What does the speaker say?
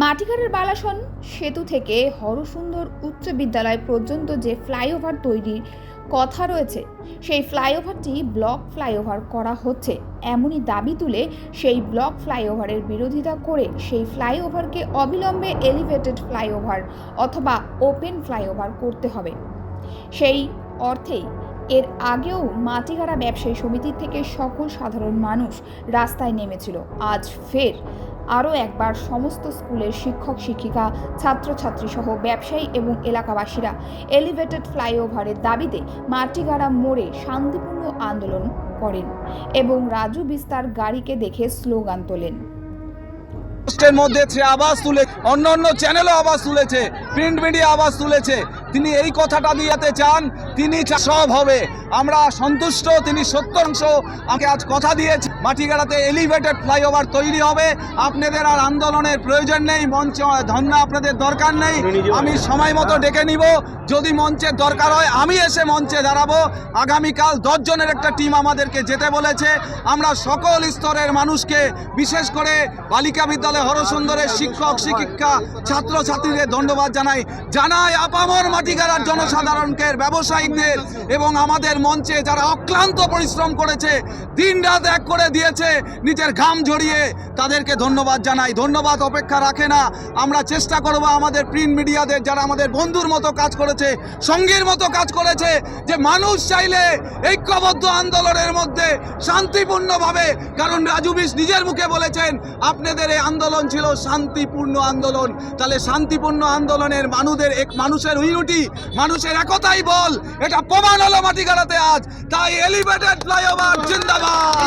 মাটিঘাটের বালাসন সেতু থেকে হরসুন্দর উচ্চ বিদ্যালয় পর্যন্ত যে ফ্লাইওভার তৈরির কথা রয়েছে, সেই ফ্লাইওভারটি ব্লক ফ্লাইওভার করা হচ্ছে। এমনই দাবি তুলে সেই ব্লক ফ্লাইওভারের বিরোধিতা করে সেই ফ্লাইওভারকে অবিলম্বে এলিভেটেড ফ্লাইওভার অথবা ওপেন ফ্লাইওভার করতে হবে। সেই অর্থেই এর আগেও মাটিগাড়া ব্যবসায়ী সমিতির থেকে সকল সাধারণ মানুষ রাস্তায় নেমেছিল। আজ ফের আরও একবার সমস্ত স্কুলের শিক্ষক, শিক্ষিকা, ছাত্রছাত্রী সহ ব্যবসায়ী এবং এলাকাবাসীরা এলিভেটেড ফ্লাইওভারের দাবিতে মাটিগাড়া মোড়ে শান্তিপূর্ণ আন্দোলন করেন এবং রাজু বিস্তার গাড়িকে দেখে স্লোগান তোলেন। পোস্টের মধ্যে সে আওয়াজ তুলে অন্য অন্য চ্যানেলও আওয়াজ তুলেছে প্রিন্ট মিডিয়া আওয়াজ তুলেছে। তিনি এই কথাটা দিয়াতে চান তিনি সব হবে। আমরা সন্তুষ্ট তিনি সত্তরাংশ আমাকে আজ কথা দিয়েছে। মাটিগাড়াতে এলিভেটেড ফ্লাইওভার তৈরি হবে। আপনাদের আর আন্দোলনের প্রয়োজন নেই। মঞ্চ ধন্য আপনাদের দরকার নেই। আমি সময় মতো ডেকে নিব। যদি মঞ্চের দরকার হয় আমি এসে মঞ্চে দাঁড়াবো। আগামীকাল দশজনের একটা টিম আমাদেরকে যেতে বলেছে। আমরা সকল স্তরের মানুষকে বিশেষ করে বালিকা বিদ্যালয় হরসুন্দরের শিক্ষক শিক্ষিকা ছাত্র ছাত্রীদের ধন্যবাদ জানাই। জানাই আপামর মাটিগাড়ার জনসাধারণকে ব্যবসায়িকদের এবং আমাদের মঞ্চে যারা অক্লান্ত পরিশ্রম করেছে দিন রাত এক করে দিয়েছে, নিজের ঘাম ঝরিয়ে তাদেরকে ধন্যবাদ জানাই। ধন্যবাদ অপেক্ষা রাখে না। আমরা চেষ্টা করব আমাদের প্রিন্ট মিডিয়াদের যারা আমাদের বন্ধুর মতো কাজ করেছে, সঙ্গীর মতো কাজ করেছে, যে মানুষ চাইলে ঐক্যবদ্ধ আন্দোলনের মধ্যে শান্তিপূর্ণভাবে, কারণ রাজু বিশ নিজের মুখে বলেছেন, আপনাদের এই আন্দোলন ছিল শান্তিপূর্ণ আন্দোলন। তাহলে শান্তিপূর্ণ আন্দোলনের মানুষের এক, মানুষের ইউনিটি মানুষের একতাই বল। এটা প্রমাণ হলো মাটি গাড়াতে আজ। তাই এলিভেটেড ফ্লাইওভার জিন্দাবাদ!